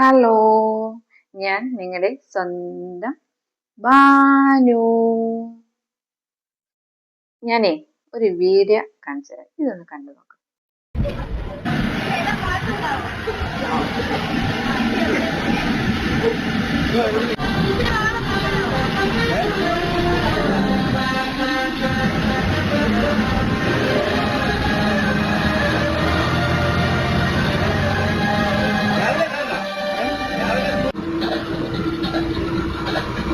Hello ഞാൻ നിങ്ങളുടെ സ്വന്തം ബാനു ഞാനേ ഒരു വീഡിയോ കാണിച്ചു തരാം. ഇതൊന്ന് കണ്ടു നോക്കാം.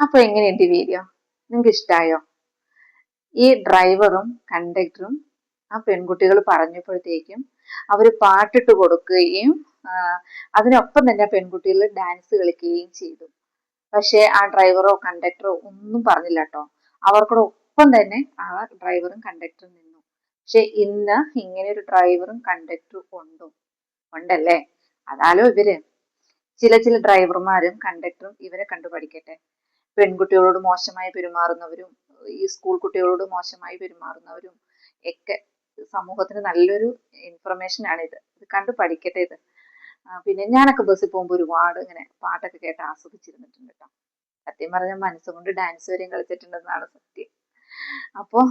അപ്പൊ എങ്ങനെയുണ്ട് വീഡിയോ നിങ്ങൾക്ക് ഇഷ്ടായോ ഈ ഡ്രൈവറും കണ്ടക്ടറും ആ പെൺകുട്ടികൾ പറഞ്ഞപ്പോഴത്തേക്കും അവർ പാട്ടിട്ട് കൊടുക്കുകയും അതിനൊപ്പം തന്നെ പെൺകുട്ടികൾ ഡാൻസ് കളിക്കുകയും ചെയ്തു. പക്ഷേ ആ ഡ്രൈവറോ കണ്ടക്ടറോ ഒന്നും പറഞ്ഞില്ല കേട്ടോ. അവർക്കൂടെ ഒപ്പം തന്നെ ആ ഡ്രൈവറും കണ്ടക്ടറും നിന്നു. പക്ഷെ ഇന്ന് ഇങ്ങനെ ഒരു ഡ്രൈവറും കണ്ടക്ടറും ഉണ്ടോ? ഉണ്ടല്ലേ? അതാലോ ഇവർ. ചില ചില ഡ്രൈവർമാരും കണ്ടക്ടറും ഇവരെ കണ്ടു പഠിക്കട്ടെ. പെൺകുട്ടികളോട് മോശമായി പെരുമാറുന്നവരും ഈ സ്കൂൾ കുട്ടികളോട് മോശമായി പെരുമാറുന്നവരും ഒക്കെ സമൂഹത്തിന് നല്ലൊരു ഇൻഫർമേഷൻ ആണ് ഇത് ഇത് കണ്ടു പഠിക്കട്ടെ ഇത്. പിന്നെ ഞാനൊക്കെ ബസ്സിൽ പോകുമ്പോൾ ഒരുപാട് ഇങ്ങനെ പാട്ടൊക്കെ കേട്ട് ആസ്വദിച്ചിരുന്നിട്ടുണ്ട് കേട്ടോ. സത്യം പറഞ്ഞ മനസ്സുകൊണ്ട് ഡാൻസ് വരെയും കളിച്ചിട്ടുണ്ടെന്നാണ് സത്യം. അപ്പോൾ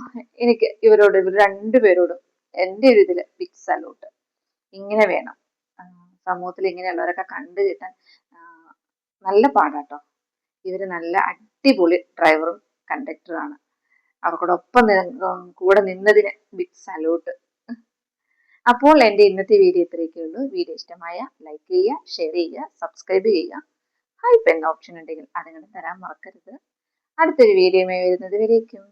എനിക്ക് ഇവരോട് ഇവർ രണ്ടുപേരോടും എന്റെ ഒരു ഇതിൽ ബിഗ് സല്യൂട്ട് ഇങ്ങനെ വേണം. സമൂഹത്തിൽ ഇങ്ങനെയുള്ളവരൊക്കെ കണ്ടു കിട്ടാൻ നല്ല പാടാട്ടോ ഇവർ നല്ല അടിപൊളി ഡ്രൈവറും കണ്ടക്ടറുമാണ് അവർക്കോടൊപ്പം കൂടെ നിന്നതിന് ബിഗ് സല്യൂട്ട് അപ്പോൾ എന്റെ ഇന്നത്തെ വീഡിയോ ഇത്രയൊക്കെ ഉള്ളൂ. വീഡിയോ ഇഷ്ടമായ ലൈക്ക് ചെയ്യുക ഷെയർ ചെയ്യുക സബ്സ്ക്രൈബ് ചെയ്യുക. ഹൈപ്പ് എന്ന ഓപ്ഷൻ ഉണ്ടെങ്കിൽ അതങ്ങനെ തരാൻ മറക്കരുത്. അടുത്തൊരു വീഡിയോയുമായി വരുന്നത് വരേക്കും.